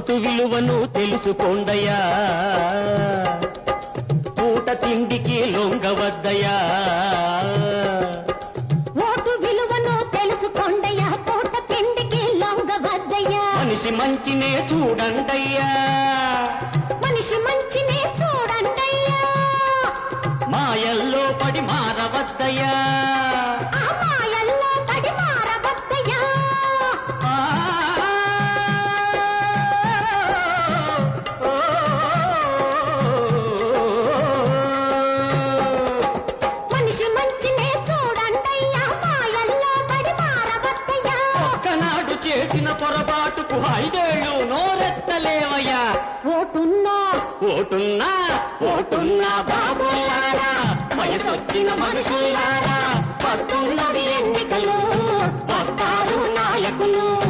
Vote విలువను తెలుసుకోండయ్యా. పూట తిండికి లొంగవద్దయ్యా ఓటు విలువను తెలుసుకోండయ్యా. పూట తిండికి లొంగవద్దయ్యా మనిషి మంచినే చూడండయ్యా. మనిషి మంచినే చూడండయ్యా. మాయల్లో పడి మారవద్దయ్యా. చేసిన పొరపాటుకు ఐదేళ్ళు నోరెత్తలేవయ్యా. ఓటున్నా. ఓటున్నా ఓటున్నా బాబులారా వయసొచ్చిన మనుషులారా వస్తున్నవి ఎన్నికలు వస్తారు నాయకులు.